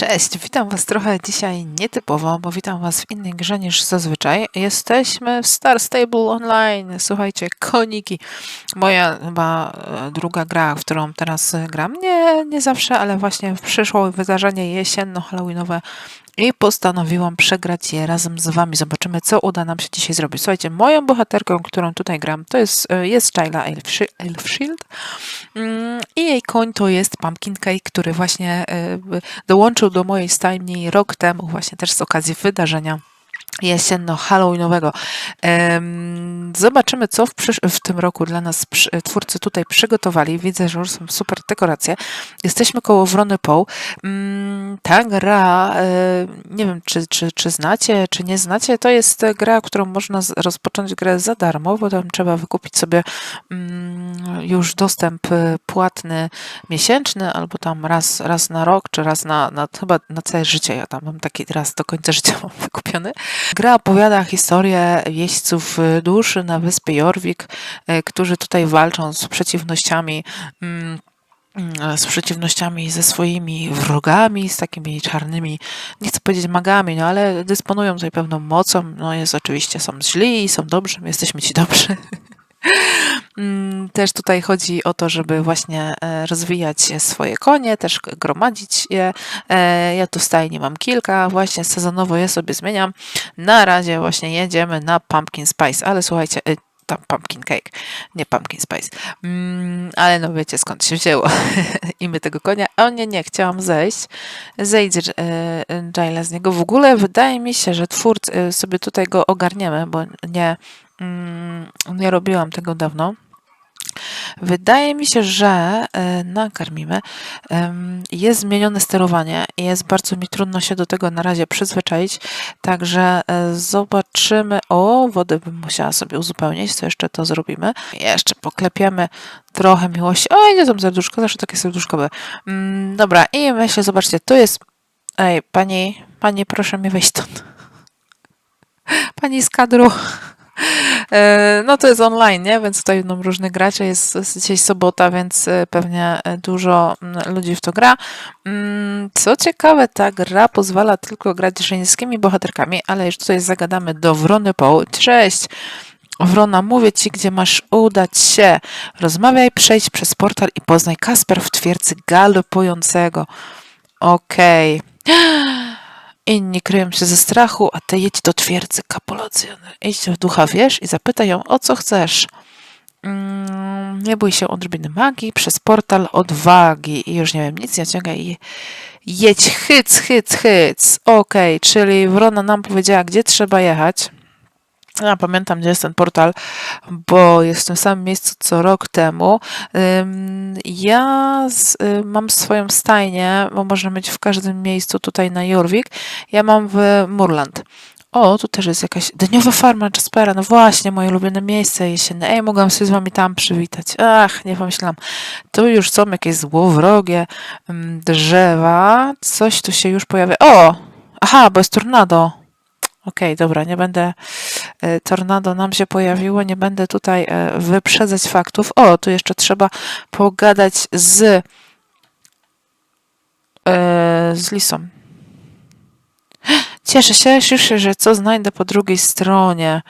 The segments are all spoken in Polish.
Cześć, witam Was trochę dzisiaj nietypowo, bo witam Was w innej grze niż zazwyczaj. Jesteśmy w Star Stable Online. Słuchajcie, koniki. Moja chyba e, druga gra, w którą teraz gram. Nie, nie zawsze, ale właśnie przyszło wydarzenie jesienno-halloweenowe i postanowiłam przegrać je razem z Wami. Zobaczymy, co uda nam się dzisiaj zrobić. Słuchajcie, moją bohaterką, którą tutaj gram, to jest, e, jest Elfshi- Elfshield Mm, i jej koń to jest Pumpkin Cake, który właśnie e, dołączył do mojej stajni rok temu, właśnie też z okazji wydarzenia jesienno-halloweenowego. Zobaczymy, co w, w tym roku dla nas twórcy tutaj przygotowali. Widzę, że już są super dekoracje. Jesteśmy koło Wrony Poł. Mm, Ta gra, e, nie wiem, czy, czy, czy znacie, czy nie znacie, to jest gra, którą można rozpocząć grę za darmo, bo tam trzeba wykupić sobie mm, już dostęp e, płatny miesięczny, albo tam raz, raz na rok, czy raz na, na chyba na całe życie. Ja tam mam taki raz do końca życia mam wykupiony. Gra opowiada historię jeźdźców y, duszy na wyspie Jorvik, y, którzy tutaj walczą z przeciwnościami. mm, mm, Z przeciwnościami ze swoimi wrogami, z takimi czarnymi, nie chcę powiedzieć magami, no ale dysponują tutaj pewną mocą. No jest oczywiście, są źli, są dobrzy, my jesteśmy ci dobrzy. Mm, Też tutaj chodzi o to, żeby właśnie e, rozwijać swoje konie, też gromadzić je. E, Ja tu stajni mam kilka, właśnie sezonowo je sobie zmieniam. Na razie właśnie jedziemy na Pumpkin Spice, ale słuchajcie, e, tam Pumpkin Cake, nie Pumpkin Spice. Mm, Ale no wiecie skąd się wzięło imię tego konia. O nie, nie, chciałam zejść. Zejdź e, e, Jaila z niego. W ogóle wydaje mi się, że twórcy sobie tutaj go ogarniemy, bo nie, mm, nie robiłam tego dawno. Wydaje mi się, że e, nakarmimy. Jest zmienione sterowanie i jest bardzo mi trudno się do tego na razie przyzwyczaić. Także e, zobaczymy. O, wodę bym musiała sobie uzupełnić, to jeszcze to zrobimy. Jeszcze poklepiemy trochę miłości. O, nie tam serduszko, zawsze takie serduszkowe. Mm, Dobra, i myślę, zobaczcie, tu jest. Ej, pani, pani, proszę mi wejść stąd. Pani z kadru. E, No to jest online, nie? Więc tutaj będą różnych graczy. Jest jest dzisiaj sobota, więc e, pewnie e, dużo mm, ludzi w to gra. Mm, Co ciekawe, ta gra pozwala tylko grać żeńskimi bohaterkami, ale już tutaj zagadamy do Wrony Poł. Cześć! Wrona, mówię ci, gdzie masz udać się. Rozmawiaj, przejdź przez portal i poznaj Kasper w twierdzy galopującego. Okej. Inni kryją się ze strachu, a ty jedź do twierdzy kapolacjoner. Idź w ducha, wiesz, i zapytaj ją, o co chcesz. Mm, nie bój się odrobiny magii, przez portal odwagi. I już nie wiem, nic nie ciągaj i jedź, hyc, hyc, hyc. Okej, czyli Wrona nam powiedziała, gdzie trzeba jechać. Ja pamiętam, gdzie jest ten portal, bo jest w tym samym miejscu co rok temu. Ja z, y, mam swoją stajnię, bo można mieć w każdym miejscu tutaj na Jorvik. Ja mam w Murland. O, tu też jest jakaś dniowa farma Jaspera. No właśnie, moje ulubione miejsce jesienne. Ej, mogłam się z wami tam przywitać. Ach, nie pomyślałam. Tu już są jakieś złowrogie drzewa. Coś tu się już pojawia. O! Aha, bo jest tornado. Okej, dobra, nie będę. E, Tornado nam się pojawiło, nie będę tutaj e, wyprzedzać faktów. O, tu jeszcze trzeba pogadać z. e, z Lisą. Cieszę się, cieszę że co znajdę po drugiej stronie.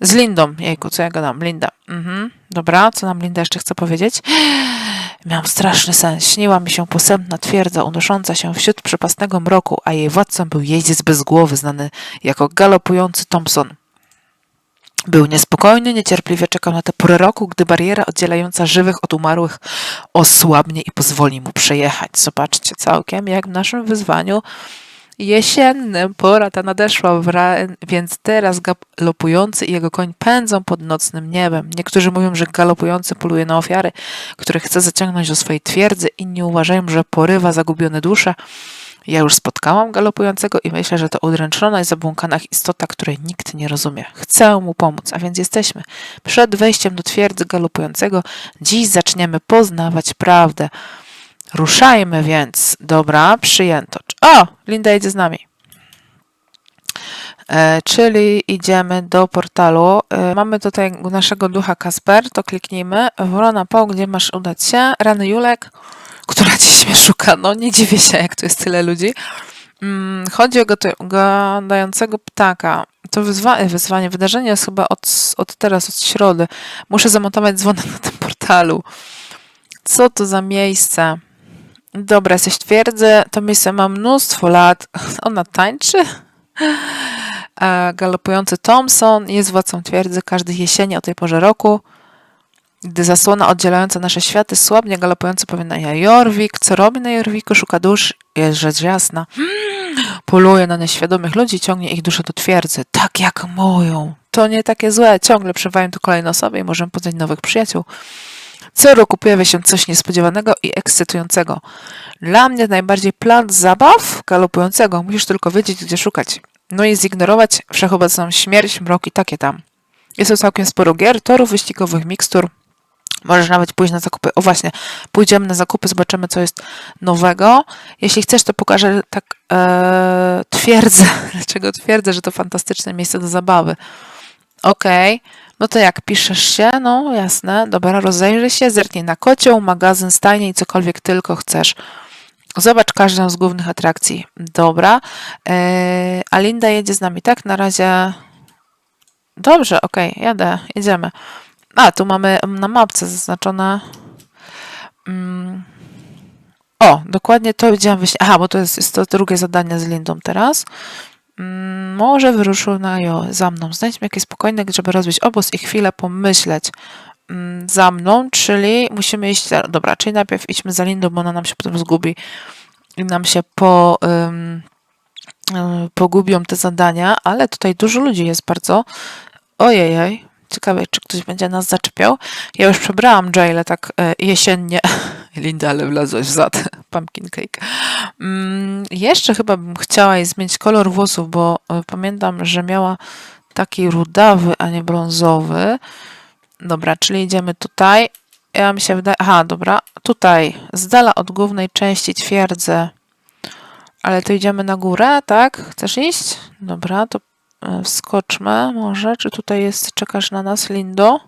Z Lindą. Jejku, co ja gadam? Linda. Mhm. Dobra, co nam Linda jeszcze chce powiedzieć? Miałam straszny sen. Śniła mi się posępna twierdza unosząca się wśród przepastnego mroku, a jej władcą był jeździec bez głowy, znany jako galopujący Thompson. Był niespokojny, niecierpliwie czekał na tę porę roku, gdy bariera oddzielająca żywych od umarłych osłabnie i pozwoli mu przejechać. Zobaczcie, całkiem jak w naszym wyzwaniu jesiennym pora ta nadeszła, więc teraz galopujący i jego koń pędzą pod nocnym niebem. Niektórzy mówią, że galopujący poluje na ofiary, które chce zaciągnąć do swojej twierdzy, inni uważają, że porywa zagubione dusze. Ja już spotkałam galopującego i myślę, że to udręczona i zabłąkana istota, której nikt nie rozumie. Chcę mu pomóc, a więc jesteśmy. Przed wejściem do twierdzy galopującego dziś zaczniemy poznawać prawdę. Ruszajmy więc. Dobra, przyjęto. O, Linda jedzie z nami. E, czyli idziemy do portalu. E, mamy tutaj naszego ducha Kasper, to kliknijmy. Wrona Poł, gdzie masz udać się? Rany Julek, która dziś mnie szuka. No nie dziwię się, jak tu jest tyle ludzi. Mm, chodzi o gadającego ptaka. To wyzwa- e, wyzwanie, wydarzenie jest chyba od, od teraz, od środy. Muszę zamontować dzwonek na tym portalu. Co to za miejsce? Dobra, jesteś twierdzy. To miejsce ma mnóstwo lat. Ona tańczy? E, Galopujący Thompson jest władcą twierdzy każdej jesieni o tej porze roku. Gdy zasłona oddzielająca nasze światy słabnie, galopujący powie na Jorwik. Co robi na Jorwiku? Szuka dusz. Jest rzecz jasna. Poluje na nieświadomych ludzi, ciągnie ich duszę do twierdzy. Tak jak moją. To nie takie złe. Ciągle przybywają tu kolejne osoby i możemy poznać nowych przyjaciół. Co roku pojawia się coś niespodziewanego i ekscytującego. Dla mnie najbardziej plan zabaw galopującego. Musisz tylko wiedzieć, gdzie szukać. No i zignorować wszechobecną śmierć, mrok i takie tam. Jest to całkiem sporo gier, torów wyścigowych, mikstur. Możesz nawet pójść na zakupy. O właśnie, pójdziemy na zakupy, zobaczymy, co jest nowego. Jeśli chcesz, to pokażę tak e, twierdzę. Dlaczego twierdzę, że to fantastyczne miejsce do zabawy. Okej. No to jak piszesz się? No jasne. Dobra, rozejrzyj się, zerknij na kocioł, magazyn, stajnie i cokolwiek tylko chcesz. Zobacz każdą z głównych atrakcji. Dobra. E, a Linda jedzie z nami, tak? Na razie. Dobrze, okej, jadę, jedziemy. A, tu mamy na mapce zaznaczone. Mm. O, dokładnie to widziałam wyśle. Aha, bo to jest, jest to drugie zadanie z Lindą teraz. Mm, może wyruszył na jo, za mną. Znajdźmy jakieś spokojne, żeby rozbić obóz i chwilę pomyśleć. Mm, za mną, czyli musimy iść. za- Dobra, czyli najpierw idźmy za Lindą, bo ona nam się potem zgubi i nam się po. y, pogubią te zadania, ale tutaj dużo ludzi jest bardzo. Ojej, ciekawe, czy ktoś będzie nas zaczepiał. Ja już przebrałam Jayle tak e, jesiennie. Linda, ale wlazłaś w zad. Pumpkin cake. Mm, jeszcze chyba bym chciała jej zmienić kolor włosów, bo e, pamiętam, że miała taki rudawy, a nie brązowy. Dobra, czyli idziemy tutaj. Ja mi się wydaje... Aha, dobra. Tutaj, z dala od głównej części twierdzę. Ale to idziemy na górę, tak? Chcesz iść? Dobra, to wskoczmy może. Czy tutaj jest, czekasz na nas, Lindo?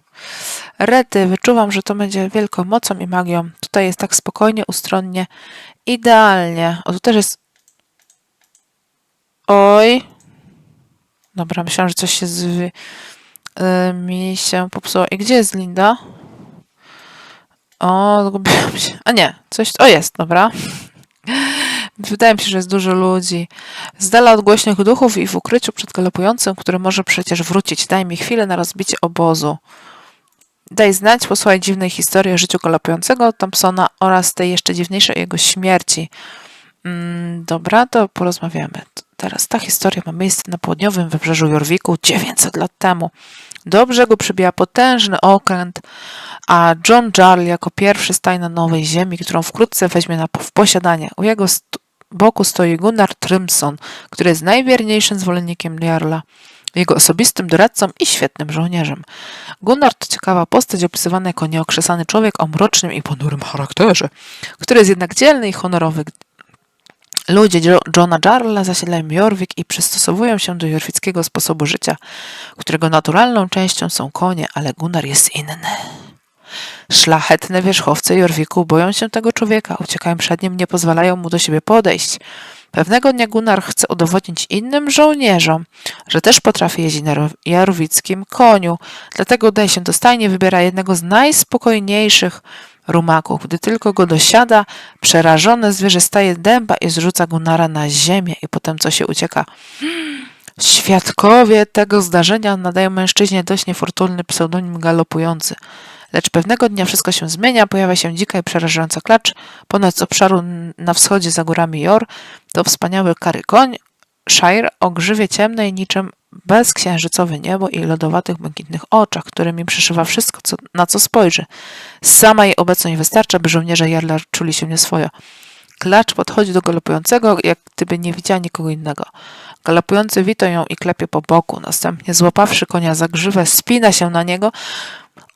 Rety, wyczuwam, że to będzie wielką mocą i magią. Tutaj jest tak spokojnie, ustronnie, idealnie. O, tu też jest... Oj. Dobra, myślałam, że coś się z... y, mi się popsuło. I gdzie jest Linda? O, zgubiłam się. A nie, coś... O, jest, dobra. Wydaje mi się, że jest dużo ludzi. Z dala od głośnych duchów i w ukryciu przed galopującym, który może przecież wrócić. Daj mi chwilę na rozbicie obozu. Daj znać, posłuchaj dziwnej historii o życiu galopującego Thompsona oraz tej jeszcze dziwniejszej jego śmierci. Mm, dobra, to porozmawiamy. Teraz ta historia ma miejsce na południowym wybrzeżu Jorwiku 900 lat temu. Do brzegu przybija potężny okręt, a John Jarl jako pierwszy staje na nowej ziemi, którą wkrótce weźmie na, w posiadanie. U jego boku stoi Gunnar Trymson, który jest najwierniejszym zwolennikiem Jarla, jego osobistym doradcą i świetnym żołnierzem. Gunnar to ciekawa postać opisywana jako nieokrzesany człowiek o mrocznym i ponurym charakterze, który jest jednak dzielny i honorowy. Ludzie Jo- Johna Jarla zasiedlają Jorvik i przystosowują się do jorwickiego sposobu życia, którego naturalną częścią są konie, ale Gunnar jest inny. Szlachetne wierzchowce Jorwiku boją się tego człowieka, uciekają przed nim, nie pozwalają mu do siebie podejść. Pewnego dnia Gunnar chce udowodnić innym żołnierzom, że też potrafi jeździć na ro- jarowickim koniu. Dlatego udaje się do stajni, wybiera jednego z najspokojniejszych rumaków. Gdy tylko go dosiada, przerażone zwierzę staje dęba i zrzuca Gunnara na ziemię i potem co się ucieka. Świadkowie tego zdarzenia nadają mężczyźnie dość niefortunny pseudonim galopujący. Lecz pewnego dnia wszystko się zmienia, pojawia się dzika i przerażająca klacz. Ponad obszaru na wschodzie za górami Jor to wspaniały kary koń, Shire o grzywie ciemnej niczym bezksiężycowe niebo i lodowatych błękitnych oczach, którymi przeszywa wszystko, co, na co spojrzy. Sama jej obecność wystarcza, by żołnierze Jarla czuli się nieswojo. Klacz podchodzi do galopującego, jak gdyby nie widziała nikogo innego. Galopujący wita ją i klepie po boku. Następnie, złapawszy konia za grzywę, spina się na niego.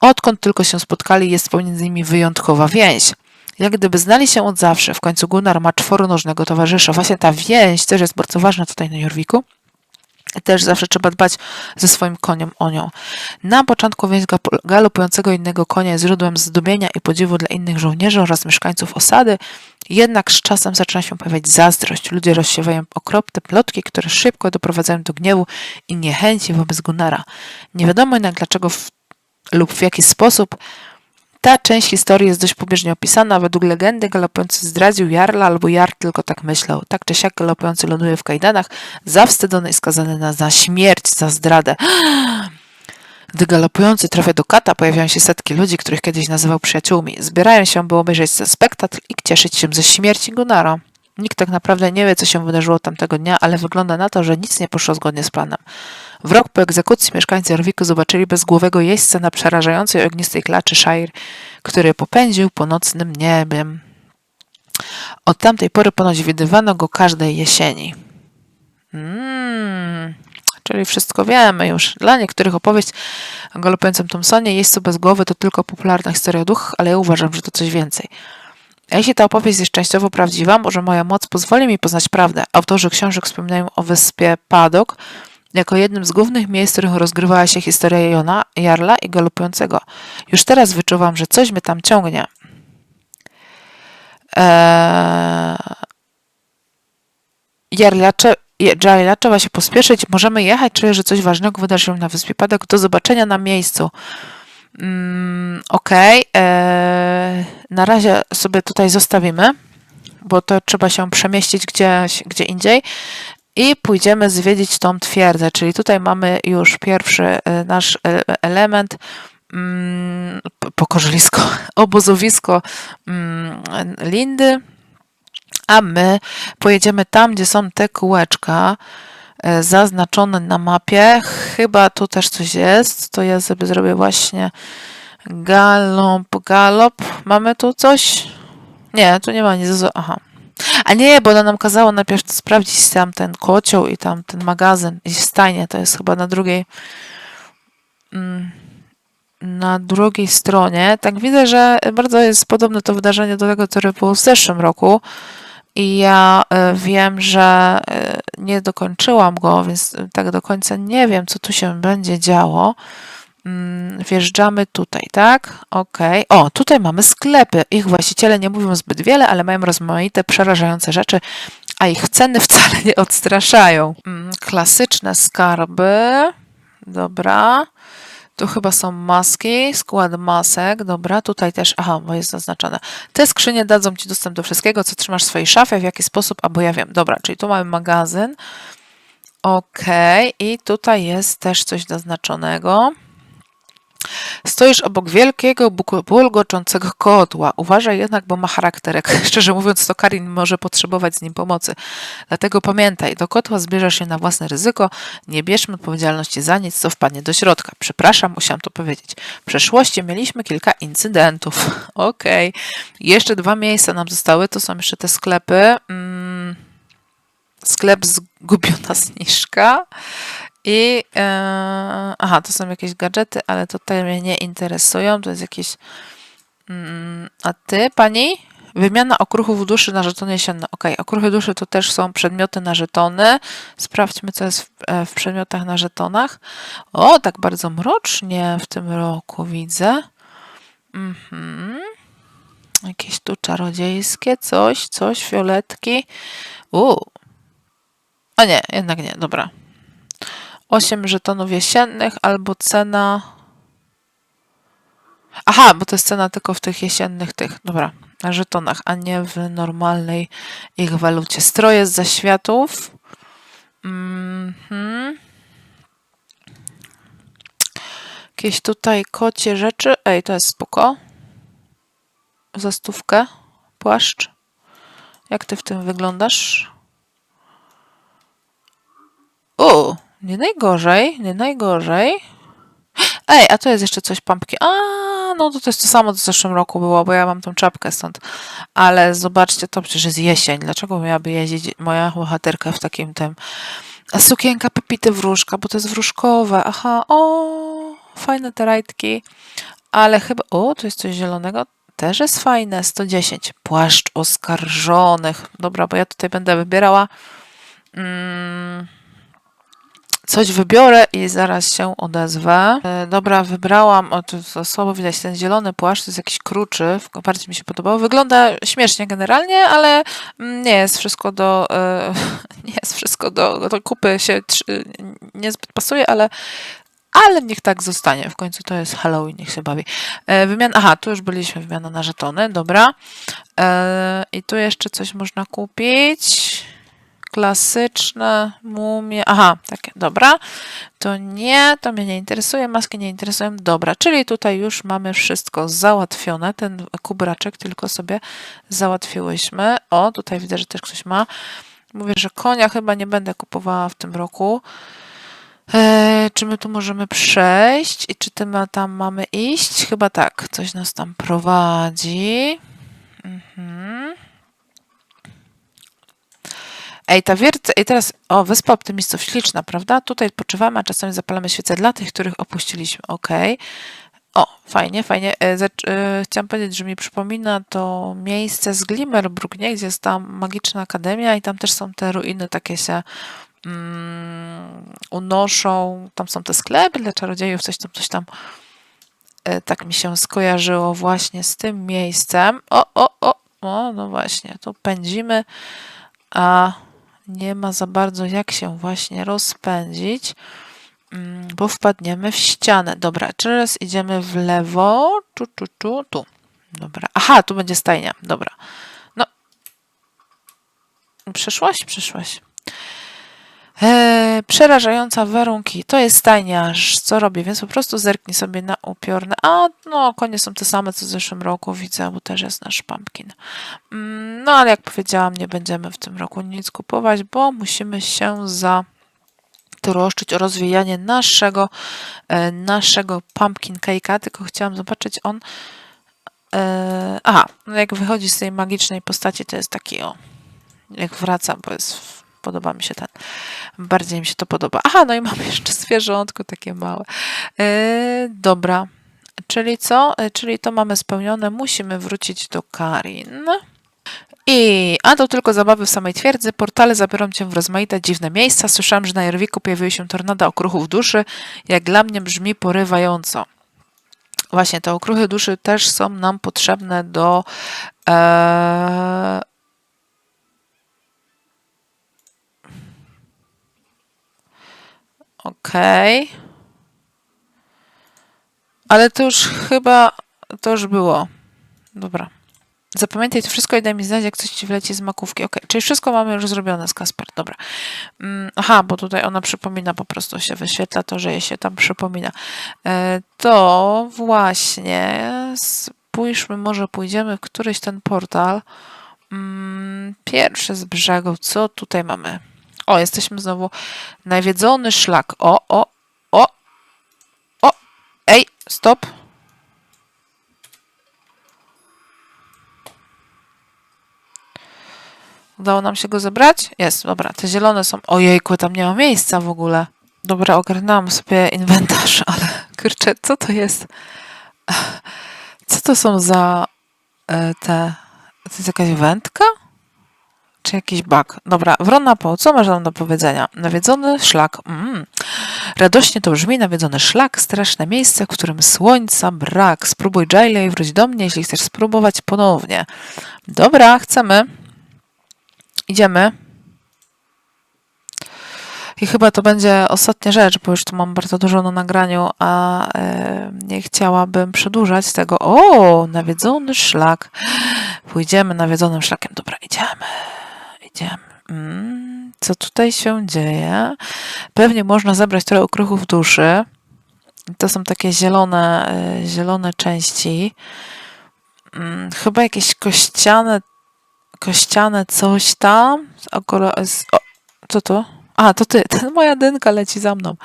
Odkąd tylko się spotkali, jest pomiędzy nimi wyjątkowa więź. Jak gdyby znali się od zawsze. W końcu Gunnar ma czworonożnego towarzysza. Właśnie ta więź też jest bardzo ważna tutaj na Jorwiku. Też zawsze trzeba dbać ze swoim koniem o nią. Na początku gap- galopującego innego konia jest źródłem zdumienia i podziwu dla innych żołnierzy oraz mieszkańców osady. Jednak z czasem zaczyna się pojawiać zazdrość. Ludzie rozsiewają okropne plotki, które szybko doprowadzają do gniewu i niechęci wobec Gunnara. Nie wiadomo jednak dlaczego w, lub w jaki sposób ta część historii jest dość pobieżnie opisana. Według legendy galopujący zdradził Jarla, albo Jarl tylko tak myślał. Tak czy siak galopujący ląduje w kajdanach, zawstydzony i skazany na, na śmierć za zdradę. Gdy galopujący trafia do kata, pojawiają się setki ludzi, których kiedyś nazywał przyjaciółmi. Zbierają się, by obejrzeć spektakl i cieszyć się ze śmierci Gunnara. Nikt tak naprawdę nie wie, co się wydarzyło tamtego dnia, ale wygląda na to, że nic nie poszło zgodnie z planem. W rok po egzekucji mieszkańcy Orwiku zobaczyli bezgłowego jeźdźca na przerażającej ognistej klaczy Shire, który popędził po nocnym. Od tamtej pory ponoć widywano go każdej jesieni. Mm, czyli wszystko wiemy już. Dla niektórych opowieść o galopującym Thompsonie jeźdźcu bez głowy to tylko popularna historia o duchach, ale ja uważam, że to coś więcej. Jeśli ta opowieść jest częściowo prawdziwa, może moja moc pozwoli mi poznać prawdę. Autorzy książek wspominają o wyspie Padok jako jednym z głównych miejsc, w których rozgrywała się historia Jona, Jarla i Galopującego. Już teraz wyczuwam, że coś mnie tam ciągnie. Eee... Jarla, cze... Jarla, trzeba się pospieszyć. Możemy jechać. Czuję, że coś ważnego wydarzy się na wyspie Padok. Do zobaczenia na miejscu. Mm, Okej. Okay. Eee... Na razie sobie tutaj zostawimy, bo to trzeba się przemieścić gdzieś, gdzie indziej i pójdziemy zwiedzić tą twierdzę, czyli tutaj mamy już pierwszy e, nasz e, element, mm, pokorzelisko, obozowisko mm, Lindy, a my pojedziemy tam, gdzie są te kółeczka e, zaznaczone na mapie. Chyba tu też coś jest, to ja sobie zrobię właśnie galop, galop. Mamy tu coś? Nie, tu nie ma nic. Aha, a nie, bo ona nam kazała najpierw sprawdzić tam ten kocioł i tam ten magazyn i stajnie. To jest chyba na drugiej mm, na drugiej stronie. Tak widzę, że bardzo jest podobne to wydarzenie do tego, które było w zeszłym roku. I ja e, wiem, że e, nie dokończyłam go, więc tak do końca nie wiem, co tu się będzie działo. Mm, wjeżdżamy tutaj, tak? Ok. O, tutaj mamy sklepy. Ich właściciele nie mówią zbyt wiele, ale mają rozmaite, przerażające rzeczy, a ich ceny wcale nie odstraszają. Mm, klasyczne skarby. Dobra. Tu chyba są maski, skład masek, dobra, tutaj też, aha, bo jest zaznaczone. Te skrzynie dadzą Ci dostęp do wszystkiego, co trzymasz w swojej szafie, w jaki sposób, albo ja wiem. Dobra, czyli tu mamy magazyn. Ok, i tutaj jest też coś zaznaczonego. Stoisz obok wielkiego, bulgoczącego kotła. Uważaj jednak, bo ma charakterek. Szczerze mówiąc, to Karin może potrzebować z nim pomocy. Dlatego pamiętaj, do kotła zbierzesz się na własne ryzyko. Nie bierzmy odpowiedzialności za nic, co wpadnie do środka. Przepraszam, musiałam to powiedzieć. W przeszłości mieliśmy kilka incydentów. Okej. Okay. Jeszcze dwa miejsca nam zostały. To są jeszcze te sklepy. Mm sklep zgubiona zniżka i e, aha, to są jakieś gadżety, ale tutaj mnie nie interesują. To jest jakieś. Mm, a ty, pani? Wymiana okruchów duszy na żetony jesienne. Ok, okruchy duszy to też są przedmioty na żetony. Sprawdźmy, co jest w, e, w przedmiotach na żetonach. O, tak bardzo mrocznie w tym roku widzę. Mhm. Jakieś tu czarodziejskie, coś, coś, fioletki. U. A nie, jednak nie, dobra. 8 żetonów jesiennych albo cena. Aha, bo to jest cena tylko w tych jesiennych tych, dobra, na żetonach, a nie w normalnej ich walucie. Stroje z zaświatów. Mhm. Jakieś tutaj kocie rzeczy. Ej, to jest spoko. Za stówkę. Płaszcz. Jak ty w tym wyglądasz? O, nie najgorzej, nie najgorzej. Ej, a to jest jeszcze coś pumpki. A, no to, to jest to samo, co w zeszłym roku było, bo ja mam tą czapkę stąd. Ale zobaczcie, to przecież jest jesień. Dlaczego miałaby jeździć moja bohaterka w takim tym... A sukienka Pepity wróżka, bo to jest wróżkowe. Aha, o, fajne te rajtki. Ale chyba... O, tu jest coś zielonego. Też jest fajne. 110. Płaszcz oskarżonych. Dobra, bo ja tutaj będę wybierała... Mm Coś wybiorę i zaraz się odezwę. E, dobra, wybrałam, o tu to słabo widać ten zielony płaszcz, to jest jakiś kruczy, bardziej mi się podobało. Wygląda śmiesznie generalnie, ale mm, nie jest wszystko do, e, nie jest wszystko do, do kupy się niezbyt pasuje, ale ale niech tak zostanie. W końcu to jest Halloween, niech się bawi. E, wymiana, aha, tu już byliśmy, wymiana na żetony, dobra. I tu jeszcze coś można kupić. Klasyczne mumie. Aha, takie, dobra. To nie, to mnie nie interesuje, maski nie interesują. Dobra, czyli tutaj już mamy wszystko załatwione. Ten kubraczek tylko sobie załatwiłyśmy. O, tutaj widzę, że też ktoś ma. Mówię, że konia chyba nie będę kupowała w tym roku. E, czy my tu możemy przejść i czy ty tam mamy iść? Chyba tak, coś nas tam prowadzi. Mhm. Ej, ta wierca, i teraz, o, Wyspa Optymistów, śliczna, prawda? Tutaj odpoczywamy, a czasami zapalamy świece dla tych, których opuściliśmy, okej. O, fajnie, fajnie. E, e, chciałam powiedzieć, że mi przypomina to miejsce z Glimmerbrook, nie? Gdzie jest tam magiczna akademia i tam też są te ruiny takie się mm, unoszą. Tam są te sklepy dla czarodziejów, coś tam, coś tam. E, tak mi się skojarzyło właśnie z tym miejscem. O, o, o, o, no właśnie, tu pędzimy, a nie ma za bardzo jak się właśnie rozpędzić, mm, bo wpadniemy w ścianę. Dobra, teraz idziemy w lewo. Tu, tu, tu, tu. Dobra. Aha, tu będzie stajnia. Dobra. No. Przeszłaś? Przeszłaś. Eee, przerażająca warunki. To jest stajniarz. Co robię? Więc po prostu zerknij sobie na upiorne. A, no, konie są te same, co w zeszłym roku. Widzę, bo też jest nasz pumpkin. Mm, No, ale jak powiedziałam, nie będziemy w tym roku nic kupować, bo musimy się za troszczyć o rozwijanie naszego, e, naszego pumpkin cake'a, tylko chciałam zobaczyć on. E, aha, no jak wychodzi z tej magicznej postaci, to jest taki o, jak wraca, bo jest, podoba mi się ten, bardziej mi się to podoba. Aha, no i mam jeszcze zwierzątko takie małe. E, dobra, czyli co? E, czyli to mamy spełnione, musimy wrócić do Karin. I, a to tylko zabawy w samej twierdzy. Portale zabiorą cię w rozmaite dziwne miejsca. Słyszałam, że na Jarwiku pojawiły się tornada okruchów duszy. Jak dla mnie brzmi porywająco. Właśnie te okruchy duszy też są nam potrzebne do. E... Okej. Ale to już chyba. To już było. Dobra. Zapamiętaj to wszystko i daj mi znać, jak coś ci wleci z makówki. Ok, czyli wszystko mamy już zrobione z Kasper. Dobra. Mm, Aha, bo tutaj ona przypomina, po prostu się wyświetla to, że jej się tam przypomina. E, To właśnie spójrzmy, może pójdziemy w któryś ten portal. Mm, Pierwszy z brzegu. Co tutaj mamy? O, jesteśmy znowu. Nawiedzony szlak. O, o, o, o. Ej, stop. Udało nam się go zebrać? Jest, dobra. Te zielone są. Ojejku, tam nie ma miejsca w ogóle. Dobra, ogarnęłam sobie inwentarz, ale kurczę, co to jest? Co to są za e, te. To jest jakaś wędka? Czy jakiś bug? Dobra, wrona po, co masz nam do powiedzenia? Nawiedzony szlak. Mm. Radośnie to brzmi, nawiedzony szlak, straszne miejsce, w którym słońca brak. Spróbuj Jaile i wróć do mnie, jeśli chcesz spróbować ponownie. Dobra, chcemy. Idziemy. I chyba to będzie ostatnia rzecz, bo już tu mam bardzo dużo na nagraniu, a nie chciałabym przedłużać tego. O, nawiedzony szlak. Pójdziemy nawiedzonym szlakiem. Dobra, idziemy. Mm, co tutaj się dzieje? Pewnie można zebrać trochę okruchów duszy. To są takie zielone, e, zielone części. Mm, chyba jakieś kościane kościane coś tam. Z, o, co to? A, to ty. Ten moja dynka leci za mną.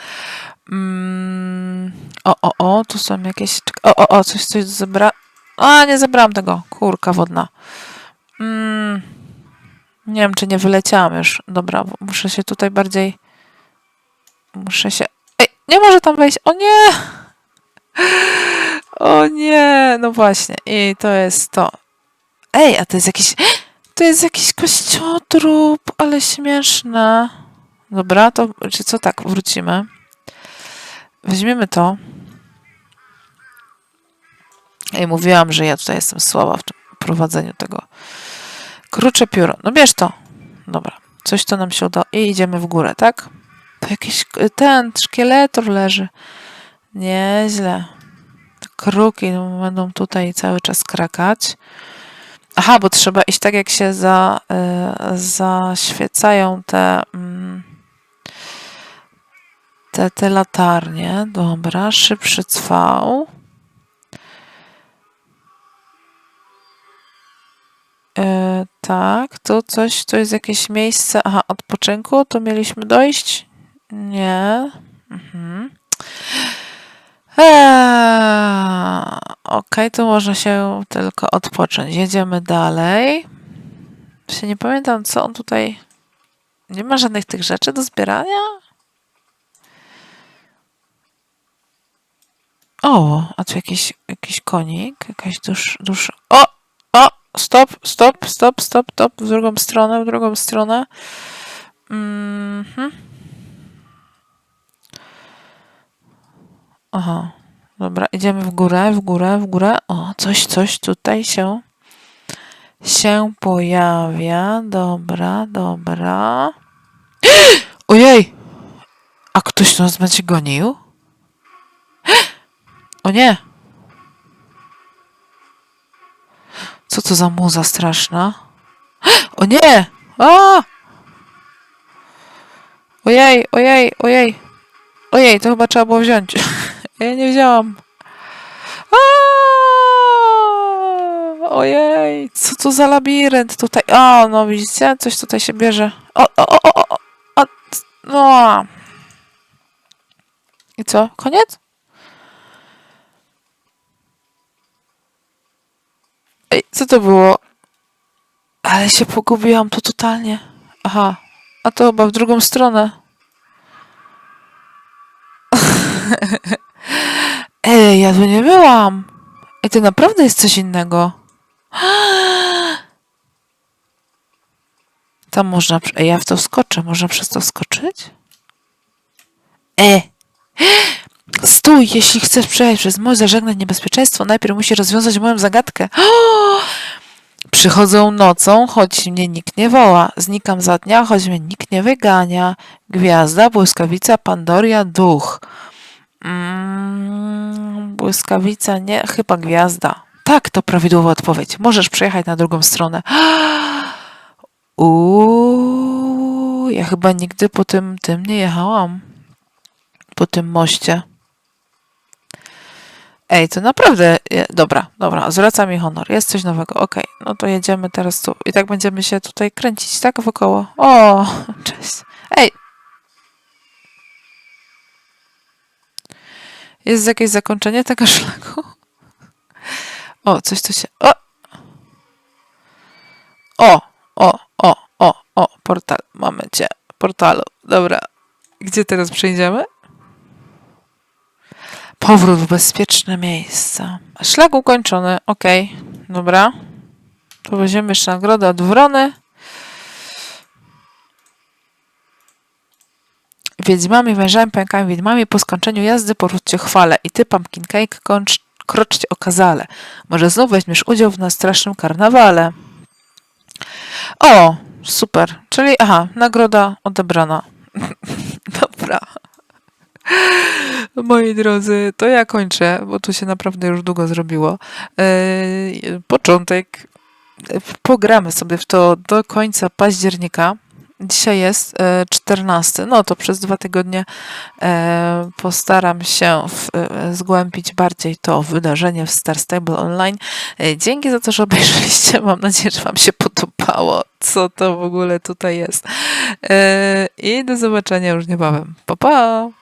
Mm, o, o, o, tu są jakieś... O, o, o, coś, coś zebra... A, nie zebrałam tego. Kurka wodna. Mm, nie wiem, czy nie wyleciałam już. Dobra, muszę się tutaj bardziej... Muszę się... Ej, nie może tam wejść. O nie! O nie! No właśnie. I to jest to. Ej, a to jest jakiś... To jest jakiś kościotrup, ale śmieszne. Dobra, to czy co tak, wrócimy. Weźmiemy to. I mówiłam, że ja tutaj jestem słaba w prowadzeniu tego. Krucze pióro. No bierz to. Dobra. Coś to nam się udało. I idziemy w górę, tak? To jakiś ten szkieletor leży. Nieźle. Kruki będą tutaj cały czas krakać. Aha, bo trzeba iść tak, jak się za, y, zaświecają te, mm, te, te latarnie. Dobra, szybszy cwał. E, tak, tu coś, to jest jakieś miejsce, aha, odpoczynku, to mieliśmy dojść? Nie. Mhm. Eee, Okej, tu można się tylko odpocząć. Jedziemy dalej. Się nie pamiętam, co on tutaj... Nie ma żadnych tych rzeczy do zbierania? O, a tu jakiś, jakiś konik, jakaś dusz, dusza. O! Stop, stop, stop, stop, stop. W drugą stronę, w drugą stronę. Mhm. Aha. Dobra, idziemy w górę, w górę, w górę. O, coś, coś tutaj się się pojawia. Dobra, dobra. Ojej! A ktoś nas będzie gonił? O nie! Co to za muza straszna? O nie! A! Ojej, ojej, ojej. Ojej, to chyba trzeba było wziąć. Ja nie wzięłam. A! Ojej, co to za labirynt tutaj? O, no widzicie? Coś tutaj się bierze. O, o, o, o, o, o. No. I co? Koniec? Ej, co to było? Ale się pogubiłam tu totalnie. Aha, a to chyba w drugą stronę. Ej, ja tu nie byłam. Ej, to naprawdę jest coś innego. Tam można... Ej, ja w to wskoczę. Można przez to wskoczyć? E! Stój! Jeśli chcesz przejść przez most, zażegnać niebezpieczeństwo, najpierw musisz rozwiązać moją zagadkę. Przychodzą nocą, choć mnie nikt nie woła. Znikam za dnia, choć mnie nikt nie wygania. Gwiazda, błyskawica, Pandoria, duch. Mm, błyskawica, nie, chyba gwiazda. Tak, to prawidłowa odpowiedź. Możesz przejechać na drugą stronę. Uuu, ja chyba nigdy po tym, tym nie jechałam. Po tym moście. Ej, to naprawdę. Dobra, dobra, zwraca mi honor. Jest coś nowego. Okej, no to jedziemy teraz tu. I tak będziemy się tutaj kręcić, tak? Wokoło. O, cześć. Ej! Jest jakieś zakończenie tego szlaku? O, coś tu się. O! O, o, o, o, o, portal. Mamy cię. Portalu. Dobra. Gdzie teraz przejdziemy? Powrót w bezpieczne miejsce. Szlak ukończony. Okej, dobra. To weźmiemy jeszcze nagrodę od Wrony. Wiedźmami, wężami, pękami, wiedźmami po skończeniu jazdy powróćcie chwale i ty, Pumpkin Cake, kończ, kroczcie okazale. Może znów weźmiesz udział w strasznym karnawale. O, super. Czyli, aha, nagroda odebrana. Dobra. Moi drodzy, to ja kończę, bo tu się naprawdę już długo zrobiło. Eee, początek. Pogramy sobie w to do końca października. Dzisiaj jest e, 14, no to przez dwa tygodnie e, postaram się zgłębić bardziej to wydarzenie w Star Stable Online. Dzięki za to, że obejrzeliście. Mam nadzieję, że Wam się podobało, co to w ogóle tutaj jest. I do zobaczenia już niebawem. Pa, pa!